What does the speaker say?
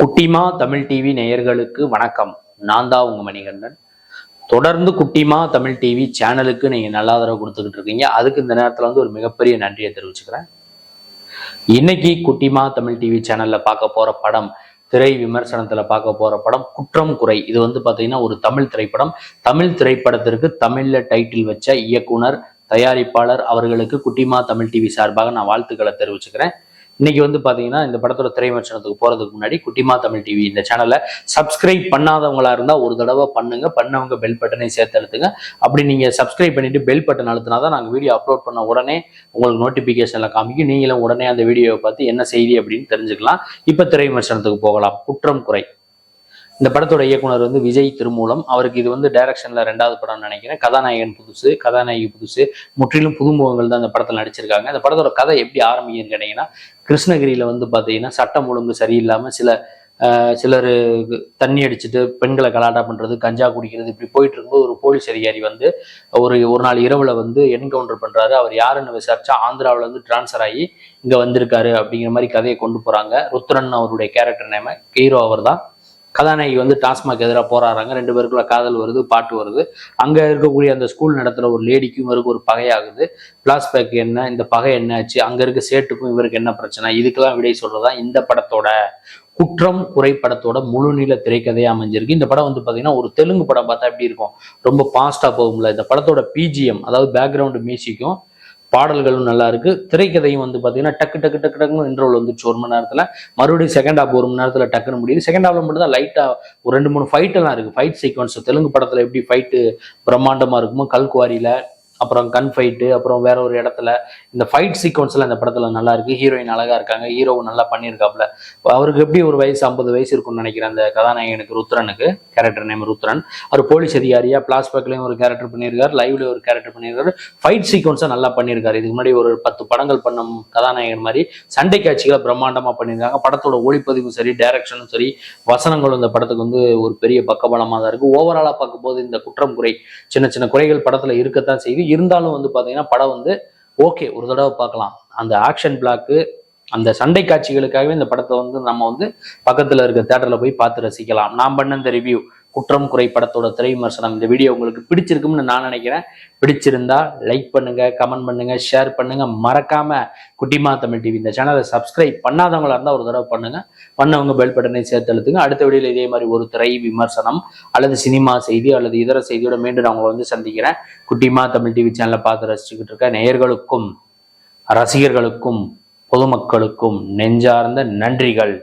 குட்டிமா தமிழ் டிவி நேயர்களுக்கு வணக்கம். நான் தான் உங்க மணிகண்டன். தொடர்ந்து குட்டிமா தமிழ் டிவி சேனலுக்கு நீங்க நல்ல ஆதரவு கொடுத்துக்கிட்டு இருக்கீங்க. அதுக்கு இந்த நேரத்துல வந்து ஒரு மிகப்பெரிய நன்றியை தெரிவிச்சுக்கிறேன். இன்னைக்கு குட்டிமா தமிழ் டிவி சேனல்ல பார்க்க போற படம் திரை விமர்சனத்துல பார்க்க போற படம் குற்றம் குறை. இது வந்து பாத்தீங்கன்னா ஒரு தமிழ் திரைப்படம். தமிழ் திரைப்படத்திற்கு தமிழ்ல டைட்டில் வச்ச இயக்குனர் தயாரிப்பாளர் அவர்களுக்கு குட்டிமா தமிழ் டிவி சார்பாக நான் வாழ்த்துக்களை தெரிவிச்சுக்கிறேன். இன்னைக்கு வந்து பாத்தீங்கன்னா இந்த படத்தோட திரை போகிறதுக்கு போறதுக்கு முன்னாடி குட்டிமா தமிழ் டிவி இந்த சேனலை சப்ஸ்கிரைப் பண்ணாதவங்களா இருந்தா ஒரு தடவை பண்ணுங்க. பண்ணவங்க பெல் பட்டனை சேர்த்து அழுத்துங்க. அப்படி நீங்க சப்ஸ்கிரைப் பண்ணிட்டு பெல் பட்டன் அழுத்தினா தான் நாங்கள் வீடியோ அப்லோட் பண்ண உடனே உங்களுக்கு நோட்டிபிகேஷன்ல காமிக்கும். நீங்களும் உடனே அந்த வீடியோவை பார்த்து என்ன செய்தி அப்படின்னு தெரிஞ்சுக்கலாம். இப்ப திரைமர்சனத்துக்கு போகலாம். குற்றம் குறை. இந்த படத்தோட இயக்குனர் வந்து விஜய் திருமூலம். அவருக்கு இது வந்து டைரக்ஷன்ல ரெண்டாவது படம் நினைக்கிறேன். கதாநாயகன் புதுசு கதாநாயகி புதுசு. முற்றிலும் புதுமுகங்கள் தான் இந்த படத்தில் நடிச்சிருக்காங்க. இந்த படத்தோட கதை எப்படி ஆரம்பிக்குதுன்னு கேட்டீங்கன்னா கிருஷ்ணகிரியில வந்து பாத்தீங்கன்னா சட்டம் ஒழுங்கு சரியில்லாம சில சிலர் தண்ணி அடிச்சுட்டு பெண்களை கலாட்டா பண்றது கஞ்சா குடிக்கிறது இப்படி போயிட்டு இருக்கும்போது ஒரு போலீஸ் அதிகாரி வந்து ஒரு ஒரு நாள் இரவுல வந்து என்கவுண்டர் பண்றாரு. அவர் யாருன்னு விசாரிச்சா ஆந்திராவில் இருந்து டிரான்ஸ்ஃபர் ஆகி இங்க வந்திருக்காரு அப்படிங்கிற மாதிரி கதையை கொண்டு போறாங்க. ருத்ரன் அவருடைய கேரக்டர் நேம ஹீரோ அவர் தான் கதாநாயகி வந்து டாஸ்மாக் எதிராக போராடுறாங்க. ரெண்டு பேருக்குள்ள காதல் வருது பாட்டு வருது. அங்கே இருக்கக்கூடிய அந்த ஸ்கூல் நடத்துகிற ஒரு லேடிக்கும் இவருக்கு ஒரு பகையாகுது. பிளாஸ்பேக் என்ன இந்த பகை என்ன ஆச்சு அங்கே இருக்க சேட்டுக்கும் இவருக்கு என்ன பிரச்சனை? இதுக்கெல்லாம் விடை சொல்றதா இந்த படத்தோட குற்றம் குறைப்படத்தோட முழுநீள திரைக்கதையாக அமைஞ்சிருக்கு. இந்த படம் வந்து பார்த்தீங்கன்னா ஒரு தெலுங்கு படம் பார்த்தா எப்படி இருக்கும்? ரொம்ப பாஸ்டாக போகும்ல. இந்த படத்தோட பிஜிஎம் அதாவது பேக்ரவுண்டு மியூசிக்கும் பாடல்களும் நல்லா இருக்கு. திரைக்கதையும் வந்து பார்த்தீங்கன்னா டக்கு டக்கு டக்கு டக்குன்னு இன்ட்ரோல் வந்துச்சு ஒரு மணி நேரத்தில். மறுபடியும் செகண்ட் ஹாப் ஒரு மணி நேரத்தில் டக்குன்னு முடியுது. செகண்ட் ஹாப்ல மட்டும் தான் லைட்டாக ஒரு ரெண்டு மூணு ஃபைட்டெல்லாம் இருக்குது ஃபைட் சீக்வன்ஸ் தெலுங்கு படத்தில் எப்படி ஃபைட்டு பிரம்மாண்டமாக இருக்குமோ கல்குவாரியில் அப்புறம் கன் ஃபைட்டு அப்புறம் வேற ஒரு இடத்துல. இந்த ஃபைட் சீக்வன்ஸ்லாம் இந்த படத்தில் நல்லா இருக்கு. ஹீரோயின் அழகா இருக்காங்க. ஹீரோவும் நல்லா பண்ணியிருக்காப்ல அவருக்கு எப்படி ஒரு வயசு ஐம்பது வயசு இருக்கும்னு நினைக்கிறேன் அந்த கதாநாயகனுக்கு ருத்ரனுக்கு கேரக்டர் நேம் ருத்ரன். அவர் போலீஸ் அதிகாரியா பிளாஸ்பேக்லயும் ஒரு கேரக்டர் பண்ணியிருக்காரு. லைவ்ல ஒரு கேரக்டர் பண்ணியிருக்காரு. ஃபைட் சீக்வன்ஸை நல்லா பண்ணியிருக்காரு. இதுக்கு முன்னாடி ஒரு பத்து படங்கள் பண்ண கதாநாயகன் மாதிரி சண்டை காட்சிகளை பிரம்மாண்டமாக பண்ணியிருக்காங்க. படத்தோட ஒளிப்பதிவும் சரி டைரக்ஷனும் சரி வசனங்களும் இந்த படத்துக்கு வந்து ஒரு பெரிய பக்கபலமாக தான் இருக்கு ஓவராலாக பார்க்கும்போது இந்த குற்றம் குறை சின்ன சின்ன குறைகள் படத்தில் இருக்கத்தான் செய்யுது. இருந்தாலும் வந்து பார்த்தீங்கன்னா படம் வந்து ஓகே ஒரு தடவை பார்க்கலாம். அந்த ஆக்ஷன் பிளாக்கு அந்த சண்டை காட்சிகளுக்காகவே இந்த படத்தை வந்து நம்ம வந்து பக்கத்தில் இருக்க தேட்டரில் போய் பார்த்து ரசிக்கலாம். நான் பண்ண இந்த ரிவ்யூ குற்றம் குறை படத்தோட திரை விமர்சனம் இந்த வீடியோ உங்களுக்கு பிடிச்சிருக்கும்னு நான் நினைக்கிறேன். பிடிச்சிருந்தா லைக் பண்ணுங்க கமெண்ட் பண்ணுங்க ஷேர் பண்ணுங்க. மறக்காம குட்டிமா தமிழ் டிவி இந்த சேனலை சப்ஸ்கிரைப் பண்ணாதவங்களா இருந்தால் ஒரு தடவை பண்ணுங்க. பண்ணவங்க பெல் பட்டனை சேர்த்து அழுத்துங்க அடுத்த வீடியோல இதே மாதிரி ஒரு திரை விமர்சனம் அல்லது சினிமா செய்தி அல்லது இதர செய்தியோட மீண்டும் நான் உங்களை வந்து சந்திக்கிறேன். குட்டிமா தமிழ் டிவி சேனலை பார்த்து ரசிச்சுக்கிட்டு இருக்க நேயர்களுக்கும் ரசிகர்களுக்கும் பொதுமக்களுக்கும் நெஞ்சார்ந்த நன்றிகள்.